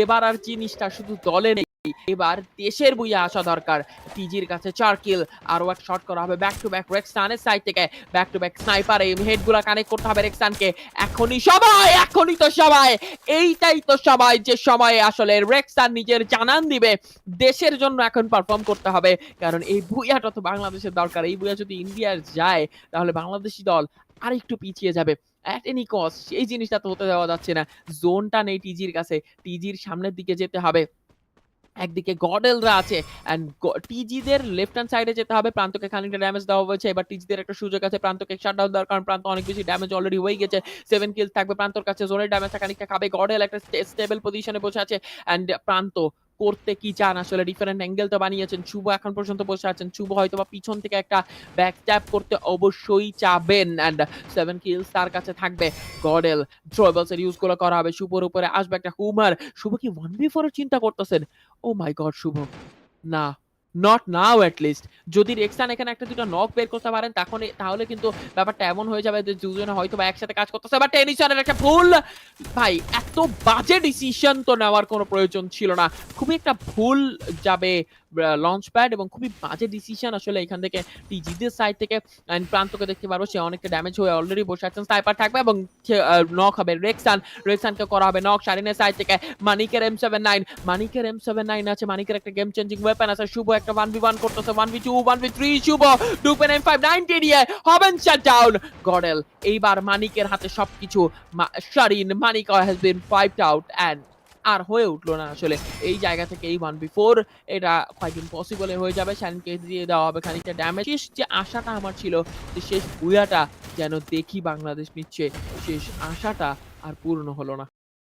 এবার আর জিনিসটা শুধু দলে নেই। এবার দেশের বইয়ে আসা দরকার। টিজির কাছে চার কিল আরও এক শট করা হবে ব্যাক টু ব্যাক রেক্সানের সাইড থেকে। ব্যাক টু ব্যাক স্নাইপার এই হেডগুলা কানেক্ট করতে হবে রেক্সানকে এখনই সবাই, এখনই তো সবাই। এইটাই তো সবাই যে সময়ে আসলে রেক্সান নিজের জানান দিবে। দেশের জন্য এখন পারফর্ম করতে হবে। কারণ এই বুয়াটা তো বাংলাদেশের দরকার। এই বুয়া যদি ইন্ডিয়ার যায়, তাহলে বাংলাদেশি দল আর একটু পিছিয়ে যাবে। অ্যাট এনি কস্ট সেই জিনিসটা তো হতে দেওয়া যাচ্ছে না। জোনটা নেই টিজির কাছে। টিজির সামনের দিকে যেতে হবে। একদিকে গডেলরা আছে। অ্যান্ড টিজিদের লেফট হ্যান্ড সাইডে যেতে হবে। প্রান্তকে খানিকটা ড্যামেজ দেওয়া হয়েছে। এবার টিজিদের একটা সুযোগ আছে। প্রান্তকে শাটডাউন দেওয়ার কারণ প্রান্ত অনেক বেশি ড্যামেজ অলরেডি হয়ে গেছে। সেভেন কিলস থাকবে প্রান্তর কাছে। জোনের ড্যামেজটা খানিকটা খাবে। গডেল একটা স্টেবল পজিশনে বসে আছে। অ্যান্ড প্রান্ত করতে কি চান? আসলে ডিফারেন্ট অ্যাঙ্গেল তো বানিয়েছেন। শুভ এখন পর্যন্ত বসে আছেন। শুভ হয়তো বা পিছন থেকে একটা ব্যাক ট্যাপ করতে অবশ্যই চাবেন। অ্যান্ড সেভেন কিলস তার কাছে থাকবে। গডেল থ্রোয়েবলসের ইউজগুলো করা হবে। শুভর উপরে আসবে একটা হুমার। শুভ কি ওয়ান বি ফোর চিন্তা করতেছেন? Oh my god Shubho. না। নট নাও অ্যাট লিস্ট যদি রেক্সান এখানে একটা দুটো নক বের করতে পারেন তখন তাহলে কিন্তু ব্যাপারটা এমন হয়ে যাবে যে দুজনে হয়তো বা একসাথে কাজ করতেছে। বা টেনিসনের একটা ভুল। ভাই, এত বাজে ডিসিশন তো নেওয়ার কোনো প্রয়োজন ছিল না। খুবই একটা ভুল যাবে লঞ্চ প্যাড এবং খুবই বাজে ডিসিশন আসলে এখান থেকে টিজিদের সাইড থেকে প্রান্তকে দেখতে পারব সে অনেকটা ড্যামেজ হয়ে অলরেডি বসে আছেন। স্নাইপার থাকবে এবং নক হবে রেক্সান রেক্সানকে করা হবে নক শারিনের সাইড থেকে। মানিকের এম সেভেন নাইন মানিকের এম সেভেন নাইন আছে। মানিকের একটা গেম চেঞ্জিং ওয়েপন আছে। শুভ একটা ওয়ান বি ওয়ান করতেছে one B two one B three Shubho ডুপেন M five ninety দিয়ে হবেন শাট ডাউন গডেল এইবার মানিকের হাতে সবকিছু Sharin Manik has been ফাইভড out and আর হয়ে উঠল না আসলে। এই জায়গা থেকে এই ওয়ান বিফোর এটা কোয়াইট ইম্পসিবল হয়ে যাবে শারিনকে দিয়ে দেওয়া হবে খানিকটা ড্যামেজ শেষ যে আশাটা আমার ছিল, যে শেষ বুয়াটা যেন দেখি বাংলাদেশ নিচ্ছে, শেষ আশাটা আর পূর্ণ হলো না।